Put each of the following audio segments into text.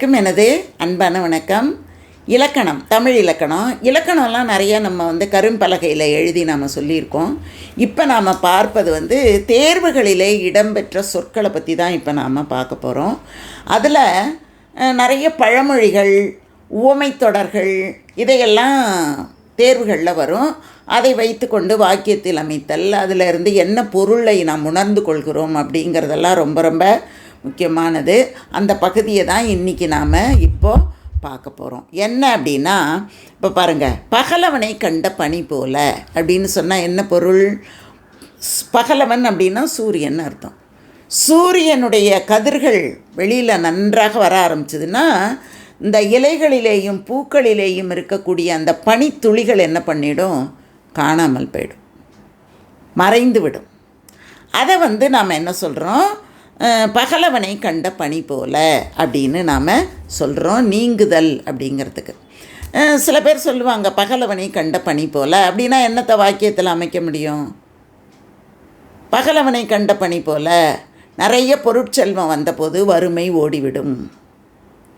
வணக்கம் எனது அன்பான வணக்கம். இலக்கணம் தமிழ் இலக்கணம். இலக்கணம்லாம் நிறைய நம்ம வந்து கரும்பலகையில் எழுதி நாம் சொல்லியிருக்கோம். இப்போ நாம் பார்ப்பது வந்து தேர்வுகளிலே இடம்பெற்ற சொற்களை பற்றி தான் இப்போ நாம் பார்க்க போகிறோம் அதில் நிறைய பழமொழிகள் உவமைத் தொடர்கள் இதையெல்லாம் தேர்வுகளில் வரும். அதை வைத்துக்கொண்டு வாக்கியத்தில் அமைத்தல் அதில் இருந்து என்ன பொருளை நாம் உணர்ந்து கொள்கிறோம் அப்படிங்கிறதெல்லாம் ரொம்ப ரொம்ப முக்கியமானது. அந்த பகுதியை தான் இன்றைக்கி நாம் இப்போது பார்க்க போகிறோம் என்ன அப்படின்னா இப்போ பாருங்கள் பகலவனை கண்ட பனி போல அப்படின்னு சொன்னால் என்ன பொருள்? பகலவன் அப்படின்னா சூரியன் அர்த்தம். சூரியனுடைய கதிர்கள் வெளியில் நன்றாக வர ஆரம்பிச்சதுன்னா இந்த இலைகளிலேயும் பூக்களிலேயும் இருக்கக்கூடிய அந்த பனித்துளிகள் என்ன பண்ணிடும்? காணாமல் போயிடும். மறைந்து விடும். அதை வந்து நாம் என்ன சொல்கிறோம் பகலவனை கண்ட பனி போல அப்படின்னு நாம் சொல்கிறோம் நீங்குதல் அப்படிங்கிறதுக்கு. சில பேர் சொல்லுவாங்க பகலவனை கண்ட பனி போல. அப்படின்னா என்னத்தை வாக்கியத்தில் அமைக்க முடியும்? பகலவனை கண்ட பனி போல. நிறைய பொருட்செல்வம் வந்தபோது வறுமை ஓடிவிடும்.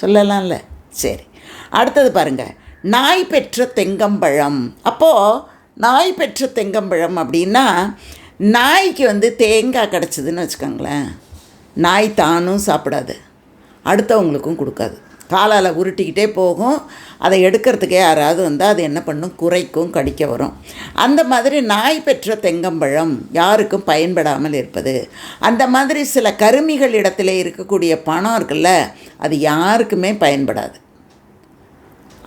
சொல்லலாம்ல? சரி. அடுத்தது பாருங்கள் நாய் பெற்ற தெங்கம்பழம். அப்போது நாய் பெற்ற தெங்கம்பழம் அப்படின்னா நாய்க்கு வந்து தேங்காய் கிடச்சிதுன்னு வச்சுக்கோங்களேன். நாய் தானும் சாப்பிடாது. அடுத்தவங்களுக்கும் கொடுக்காது. காலால் உருட்டிக்கிட்டே போகும். அதை எடுக்கிறதுக்கே யாராவது வந்தால் அது என்ன பண்ணும்? குறைக்கும் கடிக்க வரும். அந்த மாதிரி நாய் பெற்ற தெங்கம்பழம் யாருக்கும் பயன்படாமல் இருப்பது. அந்த மாதிரி சில கருமிகள் இடத்துல இருக்கக்கூடிய பணம் இருக்குல்ல அது யாருக்குமே பயன்படாது.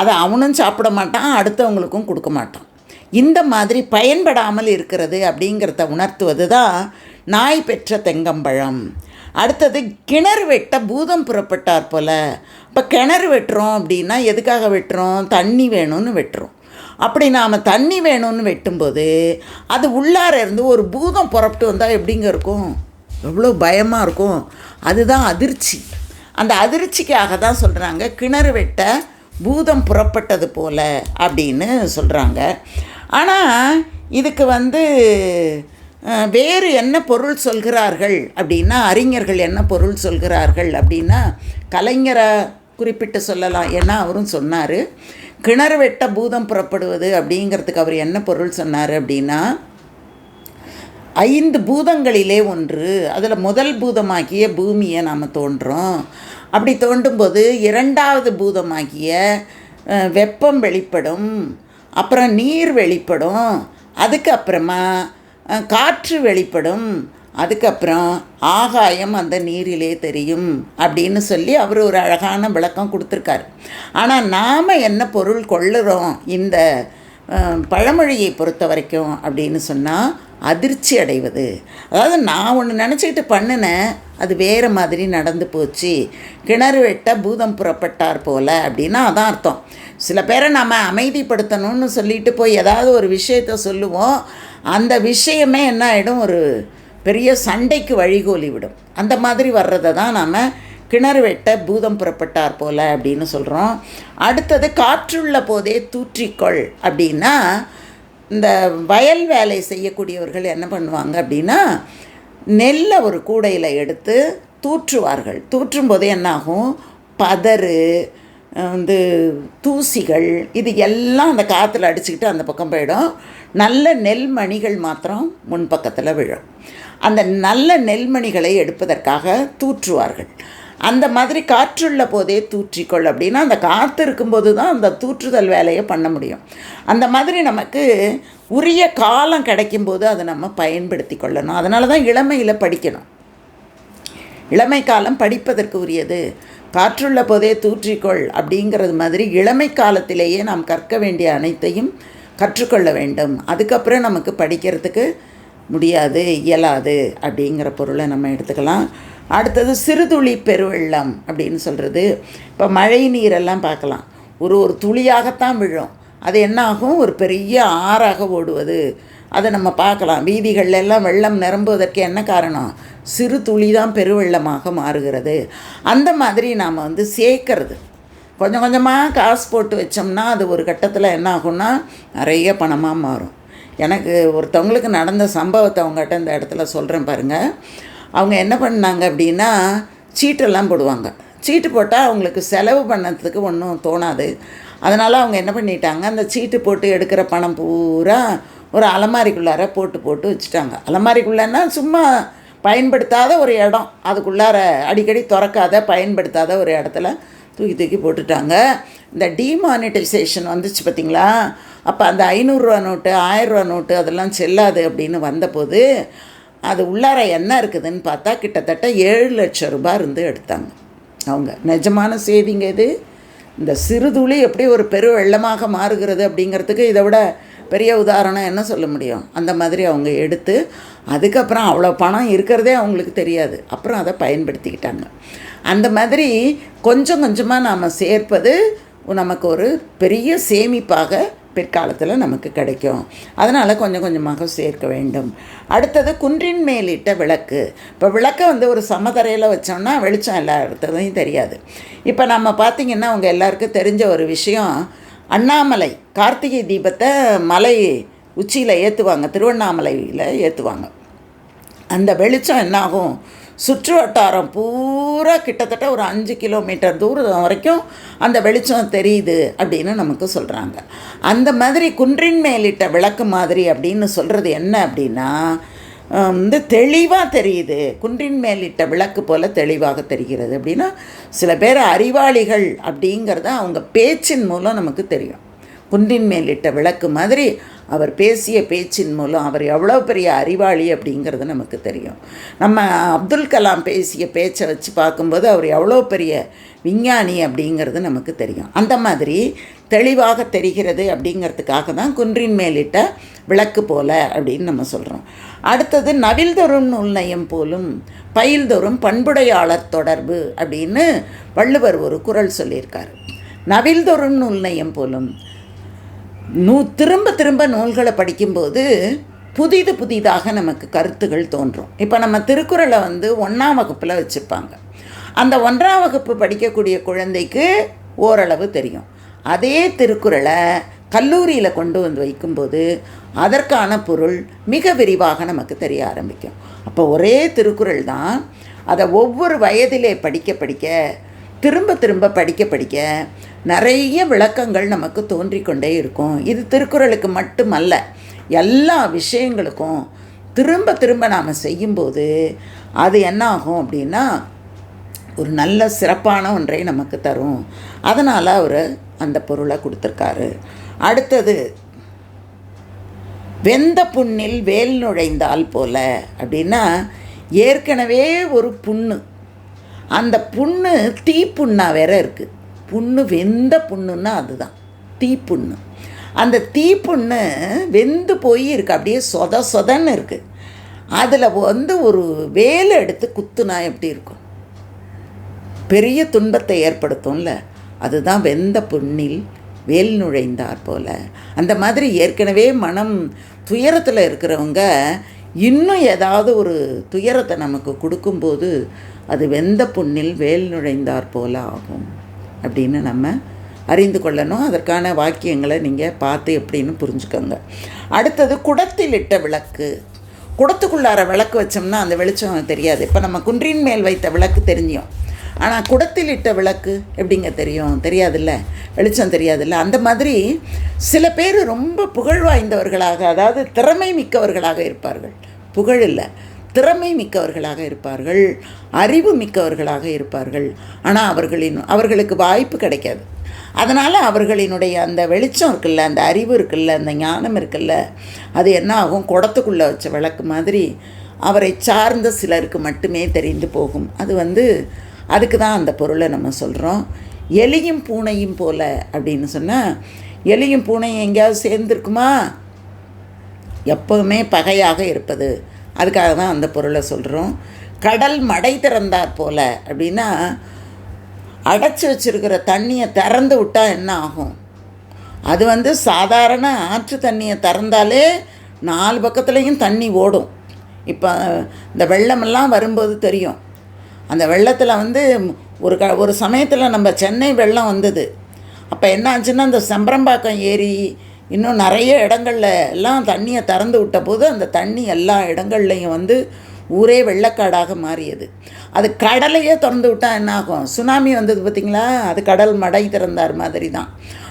அதை அவனும் சாப்பிட மாட்டான் அடுத்தவங்களுக்கும் கொடுக்க மாட்டான். இந்த மாதிரி பயன்படாமல் இருக்கிறது அப்படிங்கிறத உணர்த்துவது தான் நாய் பெற்ற தெங்கம்பழம். அடுத்தது கிணறு வெட்ட பூதம் புறப்பட்டார் போல். இப்போ கிணறு வெட்டுறோம் அப்படின்னா எதுக்காக வெட்டுறோம்? தண்ணி வேணும்னு வெட்டுறோம். அப்படி நாம் தண்ணி வேணும்னு வெட்டும்போது அது உள்ளார இருந்து ஒரு பூதம் புறப்பட்டு வந்தால் எப்படிங்க இருக்கும்? எவ்வளோ பயமாக இருக்கும். அதுதான் அதிர்ச்சி. அந்த அதிர்ச்சிக்காக தான் சொல்கிறாங்க கிணறு வெட்ட பூதம் புறப்பட்டது போல் அப்படின்னு சொல்கிறாங்க ஆனால் இதுக்கு வந்து வேறு என்ன பொருள் சொல்கிறார்கள்? அப்படின்னா அறிஞர்கள் என்ன பொருள் சொல்கிறார்கள்? அப்படின்னா கலைஞரை குறிப்பிட்டு சொல்லலாம். ஏன்னா அவரும் சொன்னார் கிணறு வெட்ட பூதம் புறப்படுவது அப்படிங்கிறதுக்கு அவர் என்ன பொருள் சொன்னார் அப்படின்னா ஐந்து பூதங்களிலே ஒன்று அதில் முதல் பூதமாகிய பூமியை நாம் தோன்றோம். அப்படி தோண்டும்போது இரண்டாவது பூதமாகிய வெப்பம் வெளிப்படும் அப்புறம் நீர் வெளிப்படும் அதுக்கப்புறமா காற்று வெளிப்படும். அதுக்கப்புறம் ஆகாயம் அந்த நீரிலே தெரியும் அப்படின்னு சொல்லி அவர் ஒரு அழகான விளக்கம் கொடுத்துருக்காரு. ஆனால் நாம் என்ன பொருள் கொள்ளுறோம்? இந்த பழமொழியை பொறுத்த வரைக்கும் அப்படின்னு சொன்னால் அதிர்ச்சி அடைவது. அதாவது நான் ஒன்று நினச்சிக்கிட்டு பண்ணினேன் அது வேறு மாதிரி நடந்து போச்சு. கிணறு வெட்ட பூதம் புறப்பட்டார் போல அப்படின்னா அதான் அர்த்தம். சில பேரை நம்ம அமைதிப்படுத்தணும்னு சொல்லிட்டு போய் ஏதாவது ஒரு விஷயத்த சொல்லுவோம். அந்த விஷயமே என்ன ஆகிடும் ஒரு பெரிய சண்டைக்கு வழிகோலி விடும். அந்த மாதிரி வர்றதை தான் நாம் கிணறு வெட்ட பூதம் புறப்பட்டார் போல அப்படின்னு சொல்கிறோம் அடுத்தது காற்றுள்ள போதே தூற்றிக்கொள் அப்படின்னா இந்த வயல் வேலை செய்யக்கூடியவர்கள் என்ன பண்ணுவாங்க அப்படின்னா நெல்லை ஒரு கூடையில் எடுத்து தூற்றுவார்கள். தூற்றும் போது என்னாகும் பதறு வந்து தூசிகள் இது எல்லாம் அந்த காற்றுல அடிச்சுக்கிட்டு அந்த பக்கம் போயிடும். நல்ல நெல்மணிகள் மாத்திரம் முன்பக்கத்தில் விழும். அந்த நல்ல நெல்மணிகளை எடுப்பதற்காக தூற்றுவார்கள். அந்த மாதிரி காற்றுள்ள போதே தூற்றிக்கொள் அப்படின்னா அந்த காற்று இருக்கும்போது தான் அந்த தூற்றுதல் வேலையை பண்ண முடியும். அந்த மாதிரி நமக்கு உரிய காலம் கிடைக்கும்போது அதை நம்ம பயன்படுத்தி கொள்ளணும். அதனால தான் இளமையில் படிக்கணும். இளமை காலம் படிப்பதற்கு உரியது. காற்றுள்ள போதே தூற்றிக்கொள் அப்படிங்கிறது மாதிரி இளமை காலத்திலேயே நாம் கற்க வேண்டிய அனைத்தையும் கற்றுக்கொள்ள வேண்டும். அதுக்கப்புறம் நமக்கு படிக்கிறதுக்கு முடியாது இயலாது அப்படிங்கிற பொருளை நம்ம எடுத்துக்கலாம். அடுத்தது சிறுதுளி பெருவெள்ளம் அப்படின்னு சொல்கிறது இப்போ மழை நீரெல்லாம் பார்க்கலாம். ஒரு ஒரு துளியாகத்தான் விழும். அது என்ன ஆகும்? ஒரு பெரிய ஆறாக ஓடுவது. அதை நம்ம பார்க்கலாம். வீதிகளிலெல்லாம் வெள்ளம் நிரம்புவதற்கு என்ன காரணம்? சிறு துளி தான் பெருவெள்ளமாக மாறுகிறது. அந்த மாதிரி நாம் வந்து சேர்க்கறது. கொஞ்சம் கொஞ்சமாக காசு போட்டு வச்சோம்னா அது ஒரு கட்டத்தில் என்ன ஆகும்னா நிறைய பணமாக மாறும். எனக்கு ஒருத்தவங்களுக்கு நடந்த சம்பவத்தை அவங்ககிட்ட இந்த இடத்துல சொல்கிறேன் பாருங்கள் அவங்க என்ன பண்ணாங்க அப்படின்னா சீட்டெல்லாம் போடுவாங்க. சீட்டு போட்டால் அவங்களுக்கு செலவு பண்ணதுக்கு ஒன்றும் தோணாது. அதனால் அவங்க என்ன பண்ணிட்டாங்க அந்த சீட்டு போட்டு எடுக்கிற பணம் பூரா ஒரு அலமாரிக்குள்ளார போட்டு போட்டு வச்சுட்டாங்க. அலமாரிக்குள்ளேன்னா சும்மா பயன்படுத்தாத ஒரு இடம். அதுக்குள்ளார அடிக்கடி திறக்காத பயன்படுத்தாத ஒரு இடத்துல தூக்கி தூக்கி போட்டுட்டாங்க. இந்த டிமானிட்டைசேஷன் வந்துச்சு பார்த்தீங்களா அப்போ அந்த ஐநூறுரூவா நோட்டு ஆயிரரூவா நோட்டு அதெல்லாம் செல்லாது அப்படின்னு வந்தபோது அது உள்ளார என்ன இருக்குதுன்னு பார்த்தா கிட்டத்தட்ட ஏழு லட்சம் ரூபாய் இருந்து எடுத்தாங்க. அவங்க நிஜமான செய்திங்க இது இந்த சிறுதுளி எப்படி ஒரு பெரு வெள்ளமாக மாறுகிறது அப்படிங்கிறதுக்கு இதை விட பெரிய உதாரணம் என்ன சொல்ல முடியும்? அந்த மாதிரி அவங்க எடுத்து அதுக்கப்புறம் அவ்வளோ பணம் இருக்கிறதே அவங்களுக்கு தெரியாது. அப்புறம் அதை பயன்படுத்திக்கிட்டாங்க. அந்த மாதிரி கொஞ்சம் கொஞ்சமாக நாம் சேர்ப்பது நமக்கு ஒரு பெரிய சேமிப்பாக பிற்காலத்தில் நமக்கு கிடைக்கும். அதனால் கொஞ்சம் கொஞ்சமாக சேர்க்க வேண்டும். அடுத்தது குன்றின் மேலிட்ட விளக்கு. இப்போ விளக்கை வந்து ஒரு சமதரையில் வச்சோம்னா வெளிச்சம் எல்லா இடத்துலையும் தெரியாது. இப்போ நம்ம பார்த்திங்கன்னா அவங்க எல்லாருக்கும் தெரிஞ்ச ஒரு விஷயம் அண்ணாமலை கார்த்திகை தீபத்தை மலை உச்சியில் ஏற்றுவாங்க திருவண்ணாமலையில் ஏற்றுவாங்க அந்த வெளிச்சம் என்னாகும்? சுற்று வட்டாரம் பூரா கிட்டத்தட்ட ஒரு அஞ்சு கிலோமீட்டர் தூரம் வரைக்கும் அந்த வெளிச்சம் தெரியுது அப்படின்னு நமக்கு சொல்கிறாங்க அந்த மாதிரி குன்றின் மேலிட்ட விளக்கு மாதிரி அப்படின்னு சொல்கிறது என்ன அப்படின்னா வந்து தெளிவாக தெரியுது. குன்றின் மேலிட்ட விளக்கு போல் தெளிவாக தெரிகிறது. அப்படின்னா சில பேர் அறிவாளிகள் அப்படிங்கிறத அவங்க பேச்சின் மூலம் நமக்கு தெரியும். குன்றின் மேலிட்ட விளக்கு மாதிரி அவர் பேசிய பேச்சின் மூலம் அவர் எவ்வளோ பெரிய அறிவாளி அப்படிங்கிறது நமக்கு தெரியும். நம்ம அப்துல் கலாம் பேசிய பேச்சை வச்சு பார்க்கும்போது அவர் எவ்வளோ பெரிய விஞ்ஞானி அப்படிங்கிறது நமக்கு தெரியும். அந்த மாதிரி தெளிவாக தெரிகிறது அப்படிங்கிறதுக்காக தான் குன்றின் மேலிட்ட விளக்கு போல அப்படின்னு நம்ம சொல்கிறோம் அடுத்தது நவில்தொரும் நுண்ணயம் போலும் பயில்தொரும் பண்புடையாளர் தொடர்பு அப்படின்னு வள்ளுவர் ஒரு குரல் சொல்லியிருக்காரு. நவில்தொரும் நுண்ணயம் போலும் நூ திரும்ப திரும்ப நூல்களை படிக்கும்போது புதிது புதிதாக நமக்கு கருத்துகள் தோன்றும். இப்போ நம்ம திருக்குறளை வந்து ஒன்றாம் வகுப்பில் வச்சுருப்பாங்க. அந்த ஒன்றாம் வகுப்பு படிக்கக்கூடிய குழந்தைக்கு ஓரளவு தெரியும். அதே திருக்குறளை கல்லூரியில் கொண்டு வந்து வைக்கும்போது அதற்கான பொருள் மிக விரிவாக நமக்கு தெரிய ஆரம்பிக்கும். அப்போ ஒரே திருக்குறள் தான் அதை ஒவ்வொரு வயதிலே படிக்க படிக்க திரும்ப திரும்ப படிக்க படிக்க நிறைய விளக்கங்கள் நமக்கு தோன்றிக்கொண்டே இருக்கும். இது திருக்குறளுக்கு மட்டுமல்ல எல்லா விஷயங்களுக்கும் திரும்ப திரும்ப நாம் செய்யும்போது அது என்ன ஆகும் அப்படின்னா ஒரு நல்ல சிறப்பான ஒன்றை நமக்கு தரும். அதனால் அவர் அந்த பொருளை கொடுத்துருக்காரு. அடுத்தது வெந்த புண்ணில் வேல் நுழைந்தால் போல அப்படின்னா ஏற்கனவே ஒரு புண்ணு. அந்த புண்ணு தீப்புண்ணா வேற இருக்குது புண்ணு வெந்த புண்ணுன்னா அதுதான். தீப்புண்ணு. அந்த தீப்புண்ணு வெந்து போய் இருக்கு. அப்படியே சொத சொதன்னு இருக்குது அதில் வந்து ஒரு வேலை எடுத்து குத்துனா எப்படி இருக்கும்? பெரிய துன்பத்தை ஏற்படுத்தும்ல. அதுதான் வெந்த புண்ணில் வேல் நுழைந்தார் போல். அந்த மாதிரி ஏற்கனவே மனம் துயரத்தில் இருக்கிறவங்க இன்னும் ஏதாவது ஒரு துயரத்தை நமக்கு கொடுக்கும்போது அது வெந்த புண்ணில் வேல் நுழைந்தார் போல ஆகும் அப்படின்னு நம்ம அறிந்து கொள்ளணும். அதற்கான வாக்கியங்களை நீங்கள் பார்த்து எப்படின்னு புரிஞ்சுக்கோங்க. அடுத்தது குடத்தில் இட்ட விளக்கு. குடத்துக்குள்ளார விளக்கு வச்சோம்னா அந்த வெளிச்சம் தெரியாது. இப்போ நம்ம குன்றின் மேல் வைத்த விளக்கு தெரிஞ்சியும் ஆனால் குடத்தில் இட்ட விளக்கு எப்படிங்க தெரியும்? தெரியாதுல்ல? வெளிச்சம் தெரியாதுல்ல? அந்த மாதிரி சில பேர் ரொம்ப புகழ் வாய்ந்தவர்களாக அதாவது திறமை மிக்கவர்களாக இருப்பார்கள். புகழ் இல்லை. திறமை மிக்கவர்களாக இருப்பார்கள். அறிவு மிக்கவர்களாக இருப்பார்கள். ஆனால் அவர்களின் அவர்களுக்கு வாய்ப்பு கிடைக்காது. அதனால் அவர்களினுடைய அந்த வெளிச்சம் இருக்குல்ல அந்த அறிவு இருக்குல்ல அந்த ஞானம் இருக்குல்ல அது என்ன ஆகும்? குடத்துக்குள்ளே வச்ச விளக்கு மாதிரி அவரை சார்ந்த சிலருக்கு மட்டுமே தெரிந்து போகும். அது வந்து அதுக்கு தான் அந்த பொருளை நம்ம சொல்கிறோம் எலியும் பூனையும் போல அப்படின்னு சொன்னால் எலியும் பூனையும் எங்கேயாவது சேர்ந்துருக்குமா? எப்போவுமே பகையாக இருப்பது. அதுக்காக தான் அந்த பொருளை சொல்கிறோம் கடல் மடை திறந்தார் போல அப்படின்னா அடைச்சி வச்சுருக்கிற தண்ணியை திறந்து விட்டால் என்ன ஆகும்? அது வந்து சாதாரண ஆற்று தண்ணியை திறந்தாலே நாலு பக்கத்துலேயும் தண்ணி ஓடும். இப்போ இந்த வெள்ளமெல்லாம் வரும்போது தெரியும். அந்த வெள்ளத்தில் வந்து ஒரு க ஒரு சமயத்தில் நம்ம சென்னை வெள்ளம் வந்தது. அப்போ என்ன ஆச்சுன்னா அந்த செம்பரம்பாக்கம் ஏரி இன்னும் நிறைய இடங்கள்ல எல்லாம் தண்ணியை திறந்து விட்ட போது அந்த தண்ணி எல்லா இடங்கள்லையும் வந்து ஊரே வெள்ளக்காடாக மாறியது. அது கடலையே திறந்து விட்டால் என்ன ஆகும்? சுனாமி வந்தது பார்த்திங்களா அது கடல் மடை திறந்தார் மாதிரி தான்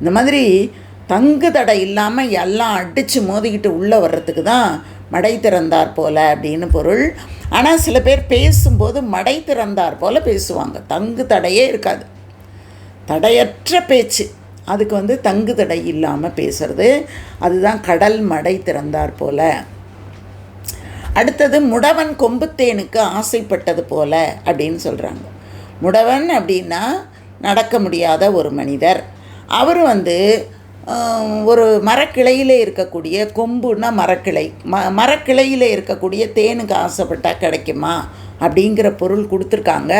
இந்த மாதிரி தங்கு தடை இல்லாமல் எல்லாம் அடித்து மோதிக்கிட்டு உள்ளே வர்றதுக்கு தான் மடை திறந்தார் போல அப்படின்னு பொருள். ஆனால் சில பேர் பேசும்போது மடை திறந்தார் போல பேசுவாங்க. தங்கு தடையே இருக்காது. தடையற்ற பேச்சு. அதுக்கு வந்து தங்கு தடை இல்லாமல் பேசுறது. அதுதான் கடல் மடை திறந்தார் போல. அடுத்தது முடவன் கொம்புத்தேனுக்கு ஆசைப்பட்டது போல அப்படின்னு சொல்கிறாங்க முடவன் அப்படின்னா நடக்க முடியாத ஒரு மனிதர். அவர் வந்து ஒரு மரக்கிளையில் இருக்கக்கூடிய கொம்புன்னா மரக்கிளை. ம மரக்கிளையில் இருக்கக்கூடிய தேனுக்கு ஆசைப்பட்டால் கிடைக்குமா? அப்படிங்கிற பொருள் கொடுத்துருக்காங்க.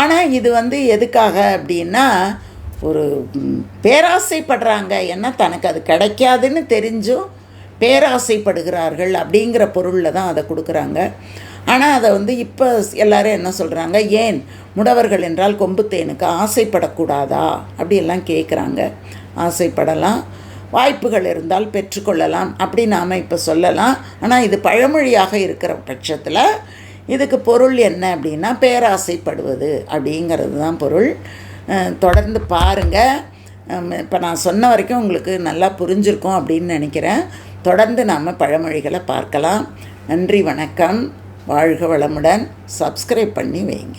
ஆனால் இது வந்து எதுக்காக அப்படின்னா ஒரு பேராசைப்படுறாங்க. ஏன்னா தனக்கு அது கிடைக்காதுன்னு தெரிஞ்சும் பேராசைப்படுகிறார்கள் அப்படிங்கிற பொருளில் தான் அதை கொடுக்குறாங்க. ஆனால் அதை வந்து இப்போ எல்லாரும் என்ன சொல்கிறாங்க ஏன்? முடவர்கள் என்றால் கொம்பு தேனுக்கு ஆசைப்படக்கூடாதா? அப்படியெல்லாம் கேட்குறாங்க ஆசைப்படலாம். வாய்ப்புகள் இருந்தால் பெற்றுக்கொள்ளலாம் அப்படி நாம் இப்போ சொல்லலாம். ஆனால் இது பழமொழியாக இருக்கிற பட்சத்தில் இதுக்கு பொருள் என்ன அப்படின்னா பேராசைப்படுவது அப்படிங்கிறது தான் பொருள். தொடர்ந்து பாருங்கள் இப்போ நான் சொன்ன வரைக்கும் உங்களுக்கு நல்லா புரிஞ்சிருக்கும் அப்படின்னு நினைக்கிறேன். தொடர்ந்து நாம் பழமொழிகளை பார்க்கலாம். நன்றி வணக்கம். வாழ்க வளமுடன். சப்ஸ்கிரைப் பண்ணி வைங்க.